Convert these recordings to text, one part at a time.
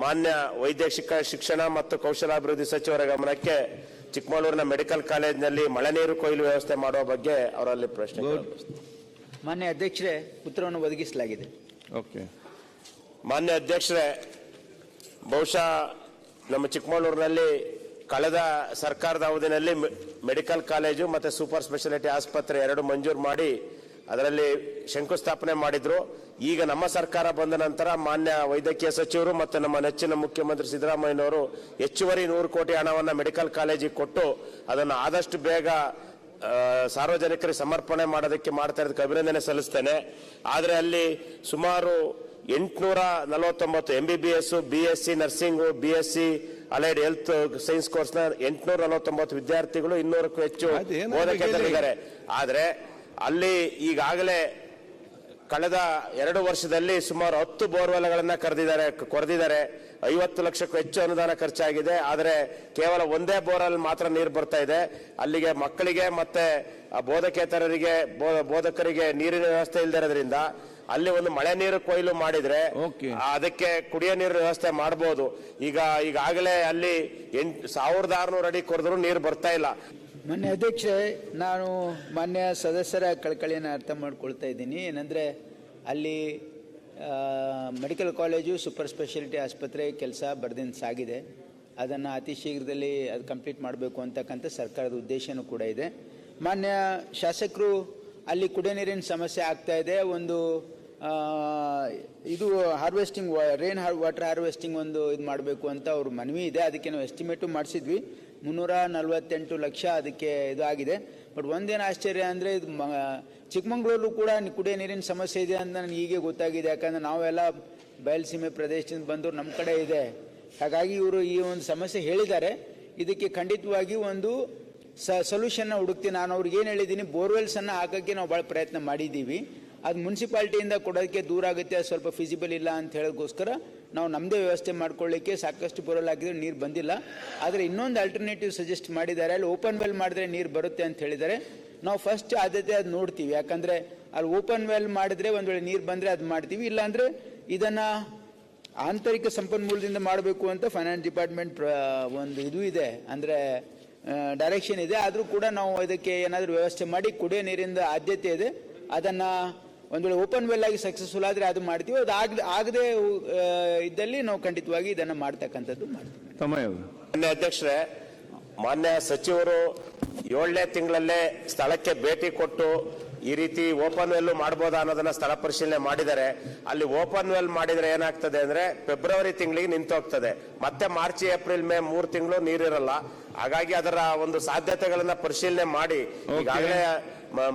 ಮಾನ್ಯ ವೈದ್ಯ ಶಿಕ್ಷಣ ಮತ್ತು ಕೌಶಲಾಭಿವೃದ್ಧಿ ಸಚಿವರ ಗಮನಕ್ಕೆ ಚಿಕ್ಕಮಗಳೂರಿನ ಮೆಡಿಕಲ್ ಕಾಲೇಜಿನಲ್ಲಿ ಮಳೆ ನೀರು ಕೊಯ್ಲು ವ್ಯವಸ್ಥೆ ಮಾಡುವ ಬಗ್ಗೆ ಅವರಲ್ಲಿ ಪ್ರಶ್ನೆ. ಮಾನ್ಯ ಅಧ್ಯಕ್ಷರೇ ಉತ್ತರವನ್ನು ಒದಗಿಸಲಾಗಿದೆ. ಓಕೆ. ಮಾನ್ಯ ಅಧ್ಯಕ್ಷರೇ ಬಹುಶಃ ನಮ್ಮ ಚಿಕ್ಕಮಗಳೂರಿನಲ್ಲಿ ಕಳೆದ ಸರ್ಕಾರದ ಅವಧಿನಲ್ಲಿ ಮೆ- ಮೆಡಿಕಲ್ ಕಾಲೇಜು ಮತ್ತು ಸೂಪರ್ ಸ್ಪೆಷಾಲಿಟಿ ಆಸ್ಪತ್ರೆ ಎರಡು ಮಂಜೂರು ಮಾಡಿ ಅದರಲ್ಲಿ ಶಂಕುಸ್ಥಾಪನೆ ಮಾಡಿದ್ರು. ಈಗ ನಮ್ಮ ಸರ್ಕಾರ ಬಂದ ನಂತರ ಮಾನ್ಯ ವೈದ್ಯಕೀಯ ಸಚಿವರು ಮತ್ತು ನಮ್ಮ ನೆಚ್ಚಿನ ಮುಖ್ಯಮಂತ್ರಿ ಸಿದ್ದರಾಮಯ್ಯನವರು ಹೆಚ್ಚುವರಿ ನೂರು ಕೋಟಿ ಹಣವನ್ನು ಮೆಡಿಕಲ್ ಕಾಲೇಜಿಗೆ ಕೊಟ್ಟು ಅದನ್ನು ಆದಷ್ಟು ಬೇಗ ಸಾರ್ವಜನಿಕರಿಗೆ ಸಮರ್ಪಣೆ ಮಾಡೋದಕ್ಕೆ ಮಾಡ್ತಾ ಇರೋದಕ್ಕೆ ಅಭಿನಂದನೆ ಸಲ್ಲಿಸ್ತೇನೆ. ಆದರೆ ಅಲ್ಲಿ ಸುಮಾರು ಎಂಟುನೂರ ನಲವತ್ತೊಂಬತ್ತು M B B S B S C nursing B S C allied health science ಕೋರ್ಸ್ನ ಎಂಟುನೂರ ನಲವತ್ತೊಂಬತ್ತು ವಿದ್ಯಾರ್ಥಿಗಳು ಇನ್ನೂರಕ್ಕೂ ಹೆಚ್ಚು ಓದಕ್ಕೆ ಆದರೆ ಅಲ್ಲಿ ಈಗಾಗಲೇ ಕಳೆದ ಎರಡು ವರ್ಷದಲ್ಲಿ ಸುಮಾರು ಹತ್ತು ಬೋರ್ವೆಲ್ಗಳನ್ನು ಕರೆದಿದ್ದಾರೆ ಕೊರೆದಿದ್ದಾರೆ. ಐವತ್ತು ಲಕ್ಷಕ್ಕೂ ಹೆಚ್ಚು ಅನುದಾನ ಖರ್ಚಾಗಿದೆ. ಆದರೆ ಕೇವಲ ಒಂದೇ ಬೋರ್ವೆಲ್ ಮಾತ್ರ ನೀರು ಬರ್ತಾ ಇದೆ. ಅಲ್ಲಿಗೆ ಮಕ್ಕಳಿಗೆ ಮತ್ತೆ ಬೋಧಕೇತರರಿಗೆ ಬೋಧಕರಿಗೆ ನೀರಿನ ವ್ಯವಸ್ಥೆ ಇಲ್ಲದಿರೋದ್ರಿಂದ ಅಲ್ಲಿ ಒಂದು ಮಳೆ ನೀರು ಕೊಯ್ಲು ಮಾಡಿದ್ರೆ ಅದಕ್ಕೆ ಕುಡಿಯೋ ನೀರು ವ್ಯವಸ್ಥೆ ಮಾಡಬಹುದು ಈಗ ಈಗಾಗಲೇ ಅಲ್ಲಿ ಎಂಟು ಸಾವಿರದ ಆರುನೂರು ಅಡಿ ಕೊರೆದ್ರು ನೀರು ಬರ್ತಾ ಇಲ್ಲ. ಮಾನ್ಯ ಅಧ್ಯಕ್ಷರೇ ನಾನು ಮಾನ್ಯ ಸದಸ್ಯರ ಕಳಕಳಿಯನ್ನು ಅರ್ಥ ಮಾಡ್ಕೊಳ್ತಾ ಇದ್ದೀನಿ. ಏನಂದರೆ, ಅಲ್ಲಿ ಮೆಡಿಕಲ್ ಕಾಲೇಜು ಸೂಪರ್ ಸ್ಪೆಷಾಲಿಟಿ ಆಸ್ಪತ್ರೆ ಕೆಲಸ ಬರ್ದಿನ ಸಾಗಿದೆ. ಅದನ್ನು ಅತಿ ಶೀಘ್ರದಲ್ಲಿ ಅದು ಕಂಪ್ಲೀಟ್ ಮಾಡಬೇಕು ಅಂತಕ್ಕಂಥ ಸರ್ಕಾರದ ಉದ್ದೇಶನೂ ಕೂಡ ಇದೆ. ಮಾನ್ಯ ಶಾಸಕರು ಅಲ್ಲಿ ಕುಡಿಯ ನೀರಿನ ಸಮಸ್ಯೆ ಆಗ್ತಾ ಇದೆ. ಒಂದು ಇದು ಹಾರ್ವೆಸ್ಟಿಂಗ್ ರೇನ್ ವಾಟರ್ ಹಾರ್ವೆಸ್ಟಿಂಗ್ ಒಂದು ಇದು ಮಾಡಬೇಕು ಅಂತ ಅವ್ರ ಮನವಿ ಇದೆ. ಅದಕ್ಕೆ ನಾವು ಎಸ್ಟಿಮೇಟು ಮಾಡಿಸಿದ್ವಿ. ಮುನ್ನೂರ ನಲವತ್ತೆಂಟು ಲಕ್ಷ ಅದಕ್ಕೆ ಇದು ಆಗಿದೆ. ಬಟ್ ಒಂದೇನು ಆಶ್ಚರ್ಯ ಅಂದರೆ ಇದು ಮ ಚಿಕ್ಕಮಂಗ್ಳೂರು ಕೂಡ ಕುಡಿಯೋ ನೀರಿನ ಸಮಸ್ಯೆ ಇದೆ ಅಂತ ನನಗೆ ಹೀಗೆ ಗೊತ್ತಾಗಿದೆ. ಯಾಕಂದರೆ ನಾವೆಲ್ಲ ಬಯಲುಸೀಮೆ ಪ್ರದೇಶದಿಂದ ಬಂದವರು ನಮ್ಮ ಕಡೆ ಇದೆ. ಹಾಗಾಗಿ ಇವರು ಈ ಒಂದು ಸಮಸ್ಯೆ ಹೇಳಿದ್ದಾರೆ. ಇದಕ್ಕೆ ಖಂಡಿತವಾಗಿ ಒಂದು ಸ ಸೊಲ್ಯೂಷನ್ನ ಹುಡುಕ್ತೀನಿ. ನಾನು ಅವ್ರಿಗೆ ಏನು ಹೇಳಿದ್ದೀನಿ ಬೋರ್ವೆಲ್ಸನ್ನು ಹಾಕೋಕ್ಕೆ ನಾವು ಭಾಳ ಪ್ರಯತ್ನ ಮಾಡಿದ್ದೀವಿ. ಅದು ಮುನ್ಸಿಪಾಲ್ಟಿಯಿಂದ ಕೊಡೋದಕ್ಕೆ ದೂರ ಆಗುತ್ತೆ, ಅದು ಸ್ವಲ್ಪ ಫಿಸಿಬಲ್ ಇಲ್ಲ ಅಂತ ಹೇಳೋದಕ್ಕೋಸ್ಕರ ನಾವು ನಮ್ಮದೇ ವ್ಯವಸ್ಥೆ ಮಾಡ್ಕೊಳ್ಳಿಕ್ಕೆ ಸಾಕಷ್ಟು ಬೋರಲ್ ಹಾಕಿದ್ರೆ ನೀರು ಬಂದಿಲ್ಲ. ಆದರೆ ಇನ್ನೊಂದು ಆಲ್ಟರ್ನೇಟಿವ್ ಸಜೆಸ್ಟ್ ಮಾಡಿದ್ದಾರೆ, ಅಲ್ಲಿ ಓಪನ್ ವೆಲ್ ಮಾಡಿದ್ರೆ ನೀರು ಬರುತ್ತೆ ಅಂತ ಹೇಳಿದ್ದಾರೆ. ನಾವು ಫಸ್ಟ್ ಆದ್ಯತೆ ಅದು ನೋಡ್ತೀವಿ, ಯಾಕಂದರೆ ಅಲ್ಲಿ ಓಪನ್ ವೆಲ್ ಮಾಡಿದ್ರೆ ಒಂದು ವೇಳೆ ನೀರು ಬಂದರೆ ಅದು ಮಾಡ್ತೀವಿ, ಇಲ್ಲಾಂದರೆ ಇದನ್ನು ಆಂತರಿಕ ಸಂಪನ್ಮೂಲದಿಂದ ಮಾಡಬೇಕು ಅಂತ ಫೈನಾನ್ಸ್ ಡಿಪಾರ್ಟ್ಮೆಂಟ್ ಒಂದು ಇದು ಇದೆ. ಅಂದರೆ ಡೈರೆಕ್ಷನ್ ಇದೆ. ಆದರೂ ಕೂಡ ನಾವು ಇದಕ್ಕೆ ಏನಾದರೂ ವ್ಯವಸ್ಥೆ ಮಾಡಿ ಕುಡಿಯೋ ನೀರಿಂದ ಆದ್ಯತೆ ಇದೆ. ಅದನ್ನು ಒಂದು ವೇಳೆ ಓಪನ್ ವೆಲ್ ಆಗಿ ಸಕ್ಸಸ್ಫುಲ್ ಆದರೆ ಅದು ಮಾಡ್ತೀವಿ. ಅದು ಆಗ ಆಗದೆ ಇದ್ದಲ್ಲಿ ನಾವು ಖಂಡಿತವಾಗಿ ಇದನ್ನು ಮಾಡ್ತಕ್ಕಂಥದ್ದು ಮಾಡ್ತೀವಿ. ಮಾನ್ಯ ಅಧ್ಯಕ್ಷರೇ ಮಾನ್ಯ ಸಚಿವರು ಏಳನೇ ತಿಂಗಳಲ್ಲೇ ಸ್ಥಳಕ್ಕೆ ಭೇಟಿ ಕೊಟ್ಟು ಈ ರೀತಿ ಓಪನ್ ವೆಲ್ ಮಾಡ್ಬೋದಾ ಅನ್ನೋದನ್ನ ಸ್ಥಳ ಪರಿಶೀಲನೆ ಮಾಡಿದರೆ ಅಲ್ಲಿ ಓಪನ್ ವೆಲ್ ಮಾಡಿದ್ರೆ ಏನಾಗ್ತದೆ ಅಂದ್ರೆ ಫೆಬ್ರವರಿ ತಿಂಗಳಿಗೆ ನಿಂತೋಗ್ತದೆ. ಮತ್ತೆ ಮಾರ್ಚ್ ಏಪ್ರಿಲ್ ಮೇ ಮೂರು ತಿಂಗಳು ನೀರಿರಲ್ಲ. ಹಾಗಾಗಿ ಅದರ ಒಂದು ಸಾಧ್ಯತೆಗಳನ್ನ ಪರಿಶೀಲನೆ ಮಾಡಿ ಈಗಾಗಲೇ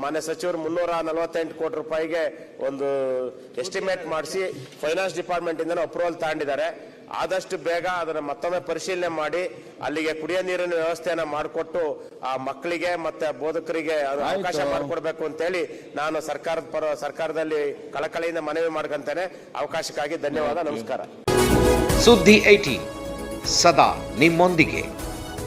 ಮಾನ್ಯ ಸಚಿವರು ಮುನ್ನೂರ ನಲವತ್ತೆಂಟು ಕೋಟಿ ರೂಪಾಯಿಗೆ ಒಂದು ಎಸ್ಟಿಮೇಟ್ ಮಾಡಿಸಿ ಫೈನಾನ್ಸ್ ಡಿಪಾರ್ಟ್ಮೆಂಟ್ ಇಂದ ಅಪ್ರೂವಲ್ ತಗೊಂಡಿದ್ದಾರೆ. ಆದಷ್ಟು ಬೇಗ ಅದನ್ನ ಮತ್ತೊಮ್ಮೆ ಪರಿಶೀಲನೆ ಮಾಡಿ ಅಲ್ಲಿಗೆ ಕುಡಿಯೋ ನೀರಿನ ವ್ಯವಸ್ಥೆಯನ್ನ ಮಾಡಿಕೊಟ್ಟು ಆ ಮಕ್ಕಳಿಗೆ ಮತ್ತೆ ಬೋಧಕರಿಗೆ ಅವಕಾಶ. ಮಾಡಿಕೊಡ್ಬೇಕು ಅಂತೇಳಿ ನಾನು ಸರ್ಕಾರದ ಪರ ಸರ್ಕಾರದಲ್ಲಿ ಕಳಕಳಿಯಿಂದ ಮನವಿ ಮಾಡ್ಕಂತೇನೆ. ಅವಕಾಶಕ್ಕಾಗಿ ಧನ್ಯವಾದ. ನಮಸ್ಕಾರ. ಸುದ್ದಿ ಐಟಿ ಸದಾ ನಿಮ್ಮೊಂದಿಗೆ.